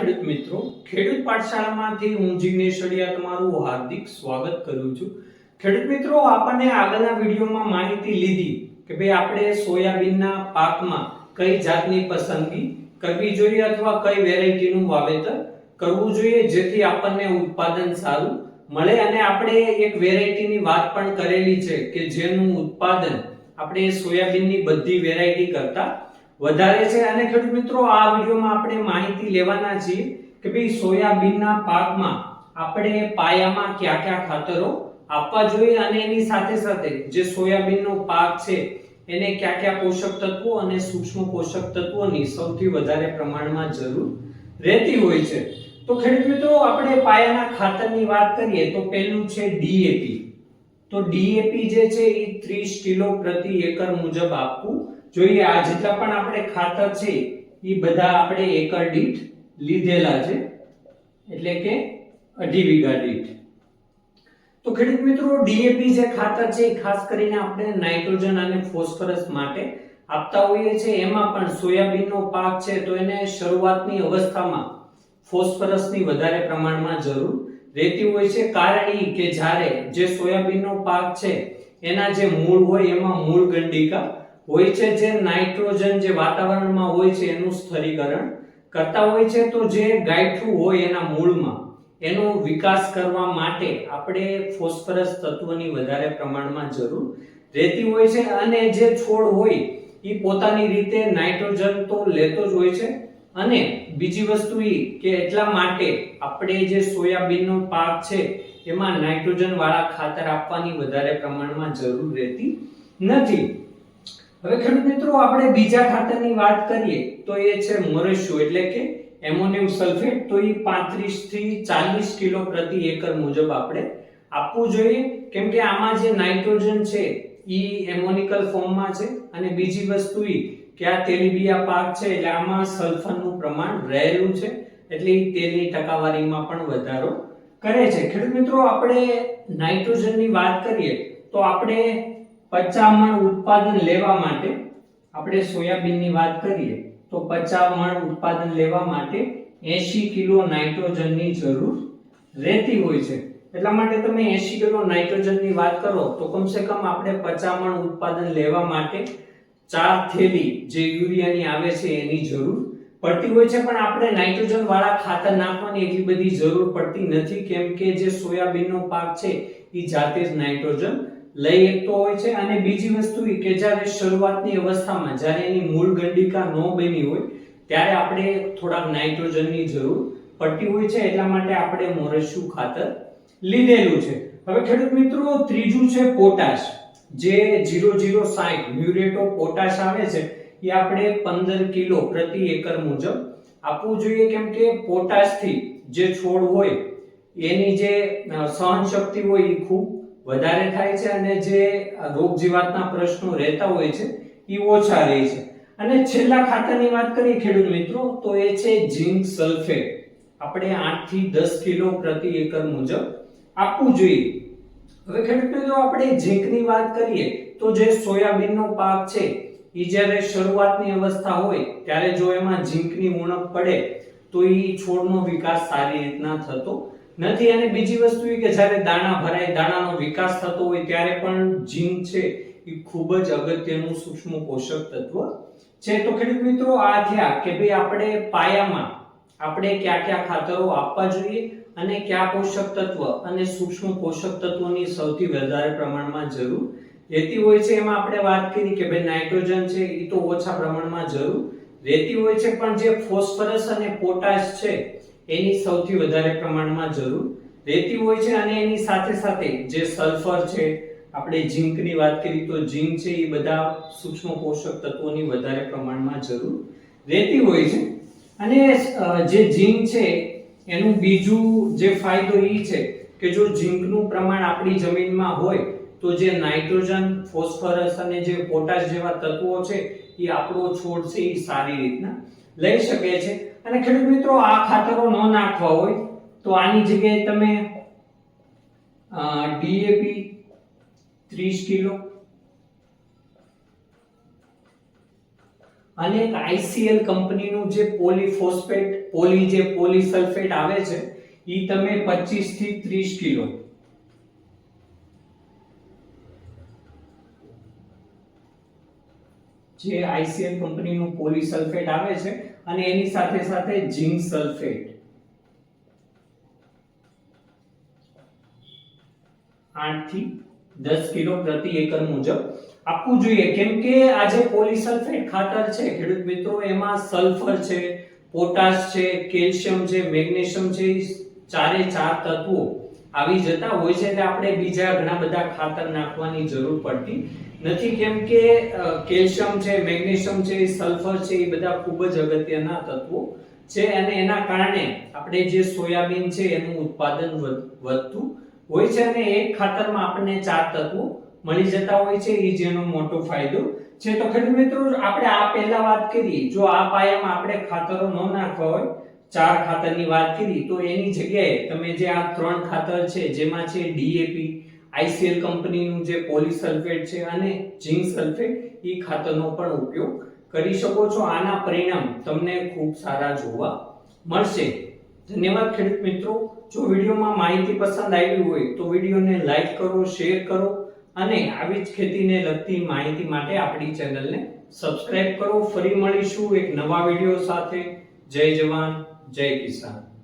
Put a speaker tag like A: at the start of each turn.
A: ખેડૂત મિત્રો, ખેડૂત પાઠશાળામાંથી હું જિગ્નેશ અડિયા તમારું હાર્દિક સ્વાગત કરું છું. ખેડૂત મિત્રો, આપણને આગળના વિડીયોમાં માહિતી લીધી કે ભાઈ આપણે સોયાબીનના પાકમાં કઈ જાતની પસંદગી કરવી જોઈએ અથવા કઈ વેરાયટીનું વાવેતર કરવું જોઈએ જેથી આપણને ઉત્પાદન સારું મળે અને આપણે એક વેરાયટીની વાત પણ કરેલી છે કે જેનું ઉત્પાદન આપણે સોયાબીનની બધી વેરાયટી કરતા વધારે છે. અને ખેડૂત મિત્રો, આ વિડીયોમાં આપણે માહિતી લેવાના છીએ કે ભાઈ સોયાબીનના પાકમાં આપણે પાયામાં કયા કયા ખાતરો આપવા જોઈએ અને એની સાથે સાથે જે સોયાબીનનો પાક છે, એને કયા કયા પોષક તત્વો અને સૂક્ષ્મ પોષક તત્વોની સૌથી વધારે પ્રમાણમાં જરૂર રહેતી હોય છે. તો ખેડૂત મિત્રો, આપણે પાયાના ખાતરની વાત કરીએ તો પહેલું છે ડીએપી. તો ડીએપી જે છે, એ 30 કિલો પ્રતિ એકર મુજબ આપવું જોઈએ, આ જેટલા પણ આપણે ખાતર છે એ બધા આપણે એકર દીઠ લીધેલા છે. એટલે કે અઢી વીઘા દીઠ. તો ખેડૂત મિત્રો ડીએપી જે ખાતર છે એ ખાસ કરીને આપણે નાઇટ્રોજન અને ફોસ્ફરસ માટે આપતા હોઈએ છીએ. એમાં પણ સોયાબીનનો પાક છે, તો એને શરૂઆતની અવસ્થામાં ફોસ્ફરસની વધારે પ્રમાણમાં જરૂર રહેતી હોય છે. કારણ એ કે જ્યારે જે સોયાબીનનો પાક છે, એના જે મૂળ હોય, એમાં મૂળ ગંડિકા હોય છે જે નાઇટ્રોજન જે વાતાવરણમાં હોય છે એનું સ્થળીકરણ કરતા હોય છે, તો જે ગાંઠું હોય એના મૂળમાં, એનો વિકાસ કરવા માટે આપણે ફોસ્ફરસ તત્વની વધારે પ્રમાણમાં જરૂર રહેતી હોય છે અને જે છોડ હોય એ પોતાની રીતે નાઇટ્રોજન તો લેતો જ હોય છે. અને બીજી વસ્તુ એ કે એટલા માટે આપણે જે સોયાબીનનો પાક છે, એમાં નાઇટ્રોજન વાળા ખાતર આપવાની વધારે પ્રમાણમાં જરૂર રહેતી નથી. હવે ખેડૂત મિત્રો, આપણે બીજા ખાતરની વાત કરીએ, તો એ છે મોરેશિયો એટલે કે એમોનિયમ સલ્ફેટ, તો એ 35 થી 40 કિલો પ્રતિ એકર મુજબ આપણે આપવું જોઈએ. કેમ કે આમાં જે નાઇટ્રોજન છે એ એમોનિકલ ફોર્મમાં છે. અને બીજી વસ્તુ એ કે આ તેલીબિયા પાક છે, એટલે આમાં સલ્ફરનું પ્રમાણ રહેલું છે. એટલે એ તેલની ટકાવારીમાં પણ વધારો કરે છે. ખેડૂત મિત્રો, આપણે નાઇટ્રોજનની વાત કરીએ, તો આપણે પચાસ મણ ઉત્પાદન લેવા માટે આપણે સોયાબીનની વાત કરીએ, તો પચામણ ઉત્પાદન લેવા માટે 80 કિલો નાઇટ્રોજનની જરૂર રહેતી હોય છે. એટલા માટે તમે 80 કિલો નાઇટ્રોજનની વાત કરો, તો કમસે કમ આપણે પચામણ ઉત્પાદન લેવા માટે ચાર થેલી જે યુરિયાની આવે છે એની જરૂર પડતી હોય છે, પણ આપણે નાઇટ્રોજન વાળા ખાતર નાખવાની એટલી બધી જરૂર પડતી નથી, કેમ કે જે સોયાબીનનો પાક છે એ જાતે જ નાઇટ્રોજન લઈ એકતો હોય છે અને બીજી વસ્તુ એ કે જ્યારે શરૂઆતની અવસ્થામાં જ્યારે એની મૂળ ગંડિકા ન બની હોય, ત્યારે આપણે થોડાક નાઇટ્રોજનની જરૂર પડતી હોય છે, એટલા માટે આપણે મોરેશિયું ખાતર લીધેલું છે. હવે ખેડૂત મિત્રો, ત્રીજું છે પોટાશ. જે જીરો જીરો સાઈઠ મ્યુરેટો પોટાશ આવે છે, એ આપણે 15 કિલો પ્રતિ એકર મુજબ આપવું જોઈએ, કેમ કે પોટાશથી જે છોડ હોય, એની જે સહન શક્તિ હોય એ ખૂબ વધારે થાય છે અને જે રોગ જીવાતના પ્રશ્નો રહેતા હોય છે એ ઓછા રહે છે. અને છેલ્લા ખાતરની વાત કરીએ ખેડૂત મિત્રો, તો એ છે ઝિંક સલ્ફેટ. આપણે 8 થી 10 કિલો પ્રતિ એકર મુજબ આપવું જોઈએ. હવે ખેડૂત મિત્રો, આપણે ઝીંકની વાત કરીએ, તો જે સોયાબીનનો પાક છે એ જ્યારે શરૂઆતની અવસ્થા હોય, ત્યારે જો એમાં ઝીંકની ઉણપ પડે, તો એ છોડનો વિકાસ સારી રીતના થતો નથી અને બીજી વસ્તુ એ કે જ્યારે દાણા ભરાય, દાણાનો વિકાસ થતો હોય ત્યારે પણ ઝીંક છે એ ખૂબ જ અગત્યનું સૂક્ષ્મ પોષક તત્વ છે. તો ખેડૂત મિત્રો, આ થયા કે ભાઈ આપણે પાયામાં આપણે કયા કયા ખાતરો આપવા જોઈએ અને કયા પોષક તત્વ અને સૂક્ષ્મ પોષક તત્વોની સૌથી વધારે પ્રમાણમાં જરૂર રહેતી હોય છે. એમાં આપણે વાત કરી કે ભાઈ નાઇટ્રોજન છે એ તો ઓછા પ્રમાણમાં જરૂર રહેતી હોય છે. પણ જે ફોસ્ફરસ અને પોટાશ છે એની સૌથી વધારે પ્રમાણમાં જરૂર રહેતી હોય છે અને એની સાથે સાથે જે સલ્ફર છે, આપણે ઝીંકની વાત કરી તો ઝીંક છે એ બધા સૂક્ષ્મ પોષક તત્વોની વધારે પ્રમાણમાં જરૂર રહેતી હોય છે. અને જે ઝીંક છે, એનું બીજું જે ફાયદો એ છે કે જો ઝીંકનું પ્રમાણ આપણી જમીનમાં હોય તો જે નાઇટ્રોજન, ફોસ્ફરસ અને જે પોટાશ જેવા તત્વો છે એ આપણો છોડ છે એ સારી રીતના લઈ શકે છે. અને ખેડૂત મિત્રો, આ ખાતરો ન નાખવા હોય તો આની જગ્યાએ તમે ડીએપી 30 કિલો અને એક આઈસીએલ કંપનીનું જે પોલીફોસ્ફેટ, પોલી જે પોલીસલ્ફેટ આવે છે એ તમે 25 થી 30 કિલો જે આઈસીએલ કંપનીનું પોલિસલ્ફેટ આવે છે અને એની સાથે સાથે ઝિંક સલ્ફેટ. આઠથી દસ કિલો પ્રતિ એકર મુજબ. આપવું જોઈએ, કેમ કે આ જે પોલિસલ્ફેટ ખાતર છે, ખેડૂત મિત્રો, એમાં સલ્ફર છે, પોટાશ છે, કેલ્શિયમ છે, મેગ્નેશિયમ છે ચારે ચાર તત્વો આવી જતા હોય છે એટલે આપણે બીજા ઘણા બધા ખાતર નાખવાની જરૂર પડતી નથી. કેમ કે કેલ્શિયમ છે, મેગ્નેશિયમ છે, સલ્ફર છે, એ બધા ખૂબ જ અગત્યના તત્વો છે અને એના કારણે આપણે જે સોયાબીન છે એનું ઉત્પાદન વધતું હોય છે અને એક ખાતરમાં આપણને ચાર તત્વો મળી જતા હોય છે એ જેનો મોટો ફાયદો છે. તો ખેડૂત મિત્રો, આપણે આ પહેલા વાત કરી જો આ પાયામાં આપણે ખાતરો ન નાખવા હોય ચાર ખાતરની વાત કરી, તો એની જગ્યાએ તમે જે આ ત્રણ ખાતર છે, જેમાં છે ડીએપી આઈસીએલ કંપનીનું જે પોલિસલ્ફેટ છે અને ઝિંક સલ્ફેટ એ ખાતરનો પણ ઉપયોગ કરી શકો છો. આના પરિણામ તમને ખૂબ સારા જોવા મળશે. ધન્યવાદ ખેડૂત મિત્રો. જો વિડીયોમાં માહિતી પસંદ આવી હોય, તો વિડીયોને લાઈક કરો, શેર કરો અને આવી જ ખેતીને લગતી માહિતી માટે આપણી ચેનલને સબસ્ક્રાઇબ કરો. ફરી મળીશું એક નવા વીડિયો સાથે. જય જવાન જય કિસાન.